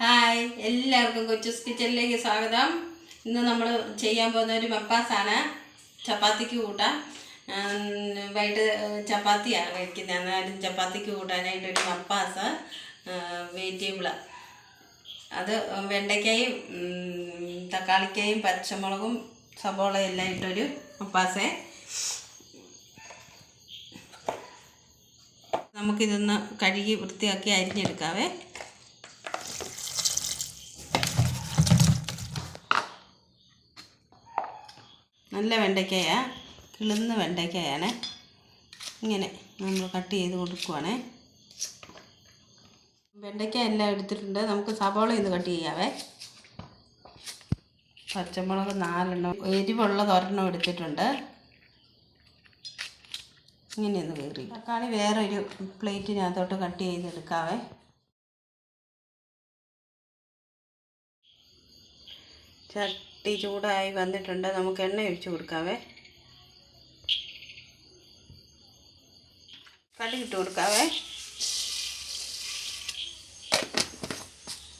Hi എല്ലാവർക്കും കൊച്ചു കിച്ചണിലേക്ക് സ്വാഗതം. ഇന്ന് നമ്മൾ ചെയ്യാൻ പോകുന്ന ഒരു മപ്പാസാണ് ചപ്പാത്തിക്ക് കൂട്ടാം ഉം, വൈകിട്ട് ചപ്പാത്തിയാണ് കഴിക്കുന്നത് എന്നാലും ചപ്പാത്തിക്ക് കൂട്ടാനായിട്ട് ഒരു മപ്പാസ് വെജിറ്റബിൾ അത് വെണ്ടയ്ക്കയും തക്കാളിക്കയും പച്ചമുളകും സബോള എല്ലാം ഇട്ടൊരു മപ്പാസേ നമുക്കിതൊന്ന് കഴുകി വൃത്തിയാക്കി അരിഞ്ഞെടുക്കാവേ. നല്ല വെണ്ടയ്ക്കയാണ് കിളുന്ന വെണ്ടയ്ക്കയാണ്. ഇങ്ങനെ നമ്മൾ കട്ട് ചെയ്ത് കൊടുക്കുവാണേ. വെണ്ടയ്ക്ക എല്ലാം എടുത്തിട്ടുണ്ട്. നമുക്ക് സവാള ഇന്ന് കട്ട് ചെയ്യാവേ. പച്ചമുളക് നാലെണ്ണം എരിവുള്ളത് ഒരെണ്ണം എടുത്തിട്ടുണ്ട്. ഇങ്ങനെയൊന്ന് കയറി തക്കാളി വേറൊരു പ്ലേറ്റിനകത്തോട്ട് കട്ട് ചെയ്തെടുക്കാവേ. ചട്ടി ചൂടായി വന്നിട്ടുണ്ട്. നമുക്ക് എണ്ണ ഒഴിച്ചു കൊടുക്കാവേ. കടുകിട്ട് കൊടുക്കാവേ.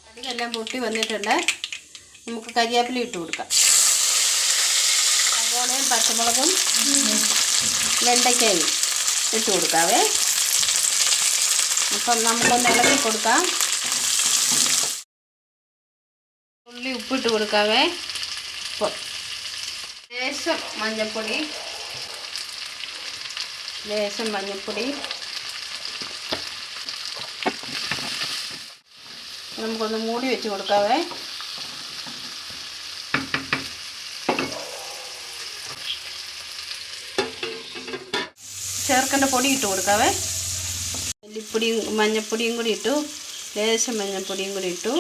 കടുകെല്ലാം പൊട്ടി വന്നിട്ടുണ്ട്. നമുക്ക് കരിയാപ്പില ഇട്ട് കൊടുക്കാം. സവോളയും പച്ചമുളകും വെണ്ടയ്ക്കയും ഇട്ട് കൊടുക്കാവേ. അപ്പം നമുക്കൊന്ന് ഇളക്കി കൊടുക്കാം. ഉള്ളി ഉപ്പിട്ട് കൊടുക്കാവേ. ലേശം മഞ്ഞൾപ്പൊടി ലേശം മഞ്ഞൾപ്പൊടി നമുക്കൊന്ന് മൂടി വെച്ച് കൊടുക്കാവേ. ചേർക്കേണ്ട പൊടി ഇട്ട് കൊടുക്കാവേ. മല്ലിപ്പൊടിയും മഞ്ഞൾപ്പൊടിയും കൂടി ഇട്ടു. ലേശം മഞ്ഞൾപ്പൊടിയും കൂടി ഇട്ടു.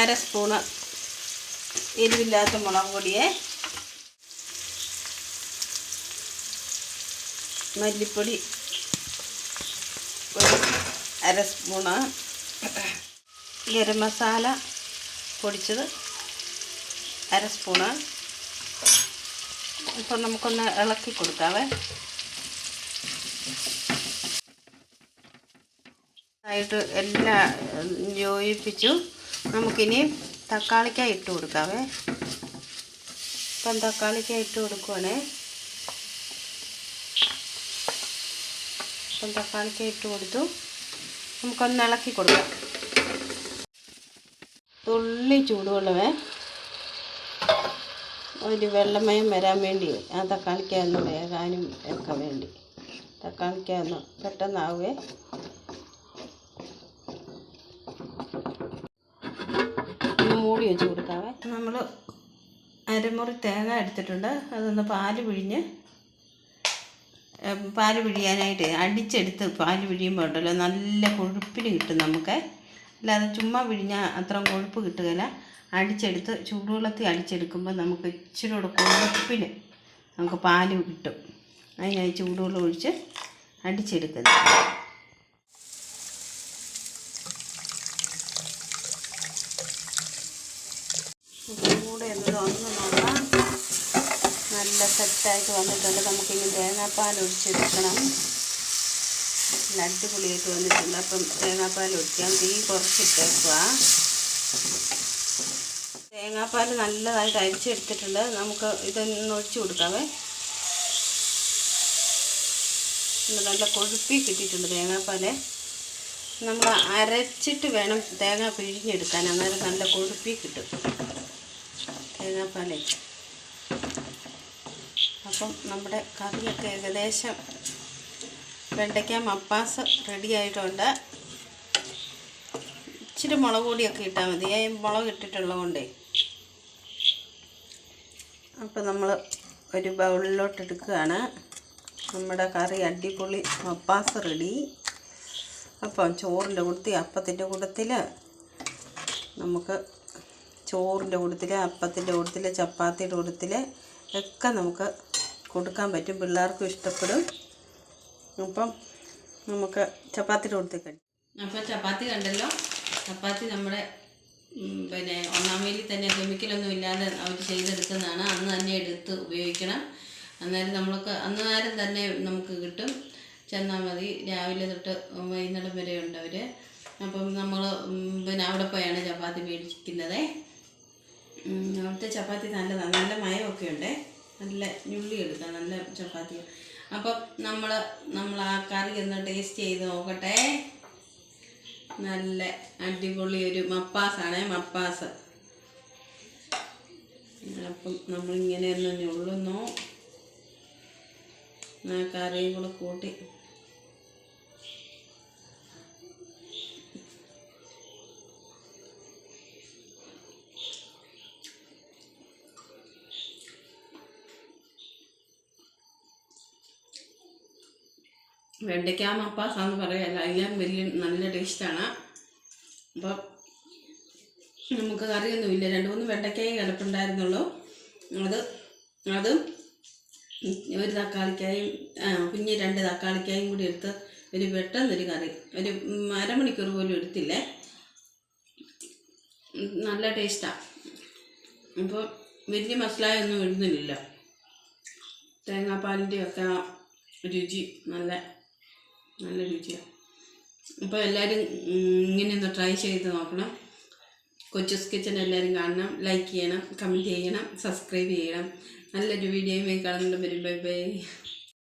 അര സ്പൂണ് എരിവില്ലാത്ത മുളക് പൊടിയെ മല്ലിപ്പൊടി ഒരു അര സ്പൂണ് ഗരം മസാല പൊടിച്ചത് അര സ്പൂണ്. ഇപ്പം നമുക്കൊന്ന് ഇളക്കി കൊടുക്കാവേ. ആയിട്ട് എല്ലാം യോജിപ്പിച്ചു നമുക്കിനി തക്കാളിക്കായി ഇട്ട് കൊടുക്കാവേ. ഇപ്പം തക്കാളിക്കായി ഇട്ട് കൊടുക്കുവാണേ. ഇപ്പം തക്കാളിക്കായി ഇട്ട് കൊടുത്തു. നമുക്കൊന്ന് ഇളക്കി കൊടുക്കാം. തുള്ളി ചൂടുവെള്ളമേ. ഒരു വെള്ളമയം വരാൻ വേണ്ടി ആ തക്കാളിക്കായൊന്ന് വേകാനും ഒക്കെ വേണ്ടി. തക്കാളിക്ക ഒന്ന് ഒന്ന് വെച്ച് കൊടുക്കാവേ. നമ്മൾ അരമുറി തേങ്ങ എടുത്തിട്ടുണ്ട്. അതൊന്ന് പാൽ പിഴിഞ്ഞ് പാൽ പിഴിയാനായിട്ട് അടിച്ചെടുത്ത് പാൽ പിഴിയുമ്പോൾ ഉണ്ടല്ലോ നല്ല കൊഴുപ്പിൽ കിട്ടും നമുക്ക്. അല്ലാതെ ചുമ്മാ പിഴിഞ്ഞാൽ അത്രയും കൊഴുപ്പ് കിട്ടുകയില്ല. അടിച്ചെടുത്ത് ചൂടുവെള്ളത്തിൽ അടിച്ചെടുക്കുമ്പോൾ നമുക്ക് ഇച്ചിരി കൂടെ കൊഴുപ്പിൽ നമുക്ക് പാൽ കിട്ടും. അതിനായി ചൂടുവെള്ളം ഒഴിച്ച് അടിച്ചെടുക്കുന്നത്. കൂടെ ഒന്ന് ഒന്ന് നോക്കാം. നല്ല സെറ്റായിട്ട് വന്നിട്ടുണ്ട്. നമുക്കിനി തേങ്ങാപ്പാൽ ഒഴിച്ചെടുക്കണം. നല്ല അടിപൊളിയായിട്ട് വന്നിട്ടുണ്ട്. അപ്പം തേങ്ങാപ്പാൽ ഒഴിക്കാം. തീ കുറച്ചിട്ടേക്കുക തേങ്ങാപ്പാൽ നല്ലതായിട്ട് അരിച്ചെടുത്തിട്ടുണ്ട്. നമുക്ക് ഇതൊന്ന് ഒഴിച്ചു കൊടുക്കാവേ. നല്ല കൊഴുപ്പി കിട്ടിയിട്ടുണ്ട് തേങ്ങാപ്പാൽ നമ്മൾ അരച്ചിട്ട് വേണം തേങ്ങ പിഴിഞ്ഞെടുക്കാൻ. അന്നേരം നല്ല കൊഴുപ്പി കിട്ടും. തേങ്ങാപ്പാലേ അപ്പം നമ്മുടെ കറിയൊക്കെ ഏകദേശം വെണ്ടയ്ക്ക മപ്പാസ് റെഡി ആയിട്ടുണ്ട്. ഇച്ചിരി മുളക് പൊടിയൊക്കെ ഇട്ടാൽ മതി. മുളക് ഇട്ടിട്ടുള്ളത് കൊണ്ടേ. അപ്പം നമ്മൾ ഒരു ബൗളിലോട്ട് എടുക്കുകയാണ്. നമ്മുടെ കറി അടിപൊളി മപ്പാസ് റെഡി അപ്പം ചോറിന്റെ കൂട്ടത്തിൽ അപ്പത്തിന്റെ കൂട്ടത്തിൽ നമുക്ക് ചോറിന്റെ കൂട്ടത്തിൽ അപ്പത്തിന്റെ കൂട്ടത്തിൽ ചപ്പാത്തിയുടെ കൂട്ടത്തിൽ ഒക്കെ നമുക്ക് കൊടുക്കാൻ പറ്റും. പിള്ളേർക്കും ഇഷ്ടപ്പെടും. അപ്പം നമുക്ക് ചപ്പാത്തിയുടെ കൂട്ടത്തിൽ കഴിക്കും. അപ്പോൾ ചപ്പാത്തി കണ്ടല്ലോ. ചപ്പാത്തി നമ്മുടെ പിന്നെ ഒന്നാം വേലി തന്നെ കെമിക്കലൊന്നും ഇല്ലാതെ അവർ ചെയ്തെടുക്കുന്നതാണ്. അന്ന് തന്നെ എടുത്ത് ഉപയോഗിക്കണം. അന്നേരം നമ്മൾക്ക് അന്നേരം തന്നെ നമുക്ക് കിട്ടും. ചെന്നാൽ മതി. രാവിലെ തൊട്ട് വൈകുന്നേരം വരെ ഉണ്ട് അവർ. അപ്പം നമ്മൾ പിന്നെ അവിടെ പോയാണ് ചപ്പാത്തി മേടിക്കുന്നത് അവിടുത്തെ ചപ്പാത്തി നല്ലതാണ് നല്ല മയമൊക്കെ ഉണ്ട് നല്ല ഞുള്ളി എടുക്കാം നല്ല ചപ്പാത്തി അപ്പം നമ്മൾ നമ്മൾ ആ കറി ഒന്ന് ടേസ്റ്റ് ചെയ്ത് നോക്കട്ടെ. നല്ല അടിപൊളി ഒരു മപ്പാസാണ് മപ്പാസ്. അപ്പം നമ്മളിങ്ങനെ ഒന്ന് ഞുള്ളുന്നു. ആ കറിയും കൂടെ കൂട്ടി. വെണ്ടയ്ക്ക മപ്പാസാന്ന് പറയല്ല എല്ലാം വലിയ നല്ല ടേസ്റ്റാണ്. അപ്പം നമുക്ക് കറിയൊന്നുമില്ല. രണ്ട് മൂന്ന് വെണ്ടയ്ക്കായി കിടപ്പുണ്ടായിരുന്നുള്ളൂ അത് അതും ഒരു തക്കാളിക്കായും കുഞ്ഞ് രണ്ട് തക്കാളിക്കായും കൂടി എടുത്ത് ഒരു പെട്ടെന്നൊരു കറി ഒരു അരമണിക്കൂർ പോലും എടുത്തില്ലേ? നല്ല ടേസ്റ്റാണ് അപ്പോൾ വലിയ മസാലയൊന്നും ഇടുന്നില്ലല്ലോ. തേങ്ങാപ്പാലിന്റെ ഒക്കെ രുചി നല്ല നല്ല രുചിയാണ് അപ്പോൾ എല്ലാവരും ഇങ്ങനെയൊന്ന് ട്രൈ ചെയ്ത് നോക്കണം. കൊച്ചസ് കിച്ചൻ എല്ലാവരും കാണണം ലൈക്ക് ചെയ്യണം കമന്റ് ചെയ്യണം സബ്സ്ക്രൈബ് ചെയ്യണം. നല്ലൊരു വീഡിയോയുമായി കാണുന്നുണ്ട് ബൈ ബൈ